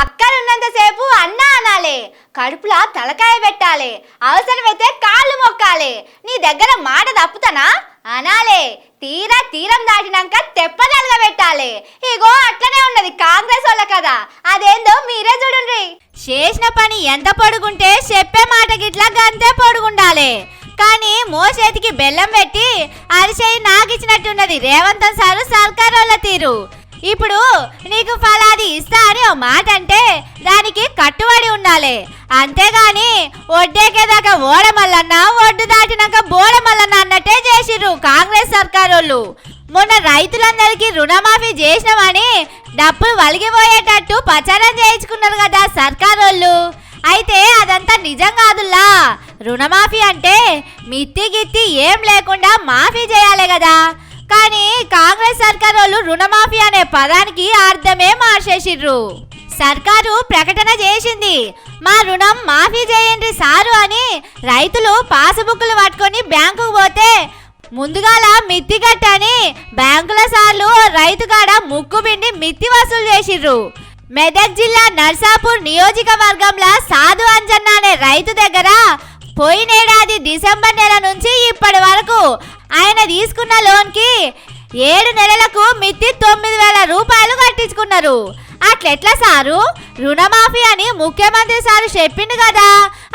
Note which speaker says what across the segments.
Speaker 1: అక్కడున్నంతసేపు అన్న అనాలి. కడుపులా తలకాయ పెట్టాలి. అవసరమైతే కాళ్ళు మొక్కాలి. నీ దగ్గర మాట తప్పుతానా? అనాలే. తీరా తీరం దాటినాక తెప్పదలుగా పెట్టాలి ఇగో అట్లనే ఉన్నది కాంగ్రెస్ వాళ్ళ కదా అదేందో మీరే చూడండి చేసిన పని ఎంత పొడుగుంటే చెప్పే మాట గిట్లా గంతే పొడుగుండాలి. కానీ మోసేతికి బెల్లం పెట్టి అరిచేయి నాకిచ్చినట్టున్నది రేవంత్ సారు సర్కార్ వాళ్ళ తీరు. ఇప్పుడు నీకు ఫలాది ఇస్తా అని ఓ మాట అంటే దానికి కట్టుబడి ఉండాలి. అంతేగాని ఒడ్డేకేదాకా ఓడమల్లన్నా ఒడ్డు దాటినాక బోడమల్లన్నా అన్నట్టే చేసిర్రు కాంగ్రెస్ సర్కారోళ్ళు. మొన్న రైతులందరికీ రుణమాఫీ చేసినామని డబ్బులు వలిగిపోయేటట్టు ప్రచారం చేయించుకున్నారు కదా సర్కారోళ్ళు. అయితే అదంతా నిజం కాదుల్లా. రుణమాఫీ అంటే మిత్తి గిత్తి ఏం లేకుండా మాఫీ చేయాలి కదా. కానీ కాంగ్రెస్ సర్కార్ వాళ్ళు రుణమాఫీ అనే పదానికి అర్థమే మార్చేసిర్రు. సర్కారు ప్రకటన చేసింది మా రుణం మాఫీ చేయండి సారు అని రైతులు పాసుబుక్లు పట్టుకొని బ్యాంకుకు పోతే ముందుగాల మిత్తి కట్టని బ్యాంకుల సార్లు రైతు కాడ ముక్కు పిండి మిత్తి వసూలు చేసిర్రు. మెదక్ జిల్లా నర్సాపూర్ నియోజకవర్గంలో సాధు అంజన్న అనే రైతు దగ్గర పోయినేడాది డిసెంబర్ నెల నుంచి ఇప్పటి వరకు ఆయన తీసుకున్న లోన్కి ఏడు నెలలకు మిత్తి తొమ్మిది వేల రూపాయలు కట్టించుకున్నారు. అట్లెట్లా సారు? రుణమాఫీ అని ముఖ్యమంత్రి సారు చెప్పిండు కదా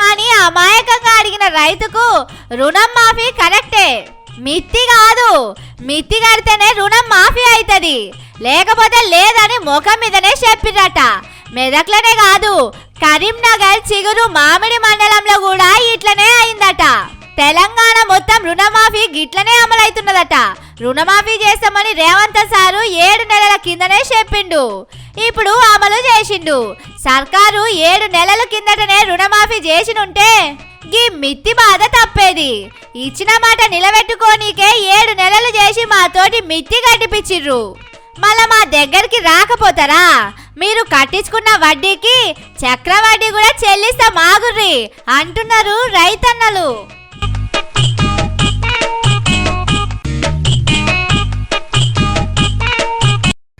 Speaker 1: అని అమాయకంగా అడిగిన రైతుకు రుణం మాఫీ కరెక్టే. మిత్తి కాదు. మిత్తి కడితేనే రుణం మాఫీ అవుతుంది లేకపోతే లేదని ముఖం మీదనే చెప్పిరట మెదక్లోనే కాదు. కరీంనగర్ చిగురు మామిడి మండలంలో కూడా ఇట్లనే అయిందట. తెలంగాణ మొత్తం రుణమాఫీ గిట్లనే అమలవుతున్నదట. రుణమాఫీ చేస్తామని రేవంత్ సారు ఏడు నెలల కిందనే చెప్పిండు. ఇప్పుడు అమలు చేసిండు. సర్కారు ఏడు నెలల కిందటనే రుణమాఫీ చేసినుంటే గీ మిత్తి బాధ తప్పేది. ఇచ్చిన మాట నిలబెట్టుకోనీకే ఏడు నెలలు చేసి మాతోటి మిత్తి కట్టిపిచ్చిర్రు మళ్ళా మా దగ్గరికి రాకపోతారా? మీరు కట్టించుకున్న వడ్డీకి చక్రవడ్డీ కూడా చెల్లిస్తాం మాగుర్రి అంటున్నారు రైతన్నలు.